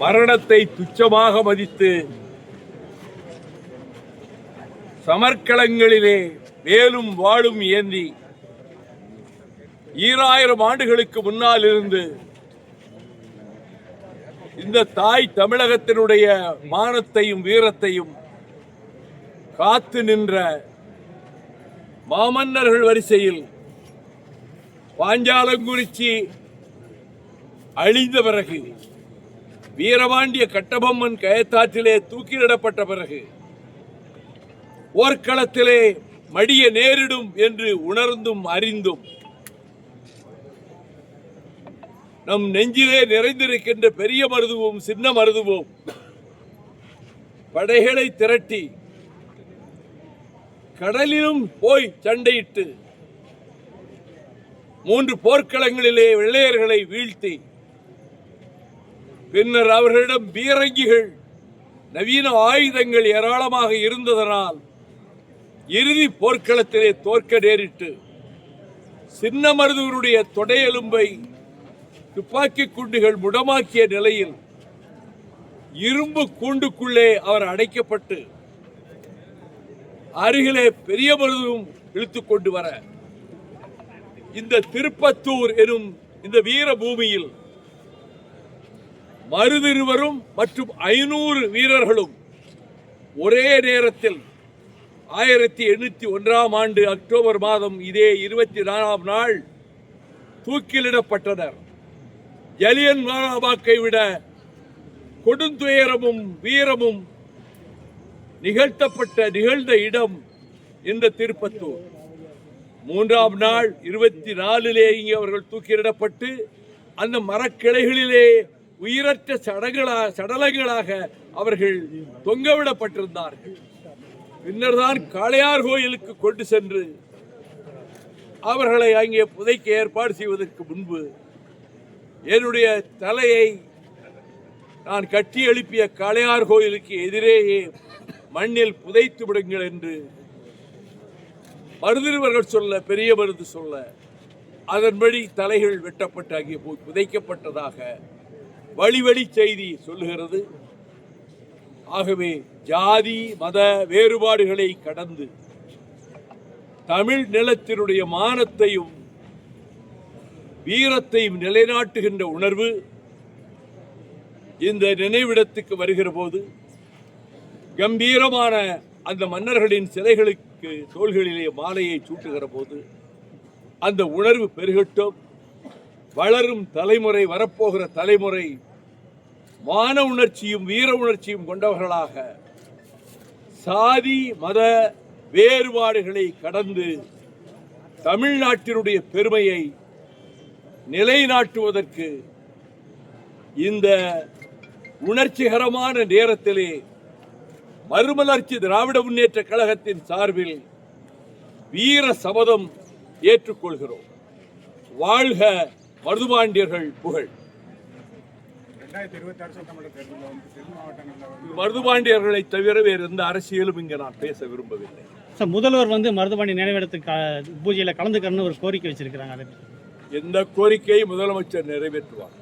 மரணத்தை துச்சமாக மதித்து சமர்க்களங்களிலே வேலும் வாழும் ஏந்தி ஈராயிரம் ஆண்டுகளுக்கு முன்னால் இருந்து இந்த தாய் தமிழகத்தினுடைய மானத்தையும் வீரத்தையும் காத்து நின்ற மாமன்னர்கள் வரிசையில் பாஞ்சாலங்குறிச்சி அழிந்த பிறகு வீரபாண்டிய கட்டபொம்மன் கயத்தாற்றிலே தூக்கிலிடப்பட்ட பிறகு போர்க்களத்திலே மடிய நேரிடும் என்று உணர்ந்தும் அறிந்தும் நம் நெஞ்சிலே நிறைந்திருக்கின்ற பெரிய மருதுவும் சின்ன மருதுவும் படைகளை திரட்டி கடலிலும் போய் சண்டையிட்டு மூன்று போர்க்களங்களிலே வெள்ளையர்களை வீழ்த்தி பின்னர் அவர்களிடம் பீரங்கிகள் நவீன ஆயுதங்கள் ஏராளமாக இருந்ததனால் இறுதி போர்க்களத்திலே தோற்க நேரிட்டு சின்ன மருதுவருடைய தொடையெலும்பை துப்பாக்கி குண்டுகள் முடமாக்கிய நிலையில் இரும்பு கூண்டுக்குள்ளே அவர் அடைக்கப்பட்டு அருகிலே பெரிய மருதுவும் இழுத்துக்கொண்டு கொண்டு வர இந்த திருப்பத்தூர் எனும் இந்த வீர பூமியில் மருதிருவரும் மற்றும் ஐநூறு வீரர்களும் ஒரே நேரத்தில் ஆயிரத்தி எண்ணூத்தி ஒன்றாம் ஆண்டு அக்டோபர் மாதம் இதே இருபத்தி நாலாம் நாள் தூக்கிலிடப்பட்டனர். ஜலியன் வாலாபாக்கை விட கொடுந்துயரமும் வீரமும் நிகழ்த்தப்பட்ட நிகழ்ந்த இடம் இந்த திருப்பத்தூர். மூன்றாம் நாள் இருபத்தி நாலிலே இங்கே அவர்கள் தூக்கிலிடப்பட்டு அந்த மரக்கிளைகளிலே உயிரற்ற சடங்களா சடலங்களாக அவர்கள் தொங்கவிடப்பட்டிருந்தார்கள். பின்னர்தான் காளையார் கோயிலுக்கு கொண்டு சென்று அவர்களை அங்கே புதைக்க ஏற்பாடு செய்வதற்கு முன்பு என்னுடைய தலையை நான் கட்டி எழுப்பிய காளையார் கோயிலுக்கு எதிரேயே மண்ணில் புதைத்து விடுங்கள் என்று மருதிருவர்கள் சொல்ல பெரிய மருந்து சொல்ல அதன்படி தலைகள் வெட்டப்பட்டு அங்கே போய் புதைக்கப்பட்டதாக வழி வழி செய்தி சொல்லுகிறது. ஆகவே ஜாதி மத வேறுபாடுகளை கடந்து தமிழ் நிலத்தினுடைய மானத்தையும் வீரத்தையும் நிலைநாட்டுகின்ற உணர்வு இந்த நினைவிடத்துக்கு வருகிற போது கம்பீரமான அந்த மன்னர்களின் சிலைகளுக்கு தோள்களிலே மாலையை சூட்டுகிற போது அந்த உணர்வு பெருகட்டும். வளரும் தலைமுறை வரப்போகிற தலைமுறை மான உணர்ச்சியும் வீர உணர்ச்சியும் கொண்டவர்களாக சாதி மத வேறுபாடுகளை கடந்து தமிழ்நாட்டினுடைய பெருமையை நிலைநாட்டுவதற்கு இந்த உணர்ச்சிகரமான நேரத்திலே மறுமலர்ச்சி திராவிட முன்னேற்ற கழகத்தின் சார்பில் வீர சபதம் ஏற்றுக்கொள்கிறோம். வாழ்க மருதுபாண்டியர்கள் புகழ். மருதுபாண்டியர்களை தவிர வேறு எந்த அரசியலும் இங்கே நான் பேச விரும்பவில்லை. சார் முதல்வர் வந்து மருதுபாண்டி நினைவிடத்துக்கு பூஜையில கலந்துக்கணும்னு ஒரு கோரிக்கை வச்சிருக்கிறாங்க எந்த கோரிக்கையை முதலமைச்சர் நிறைவேற்றுவார்?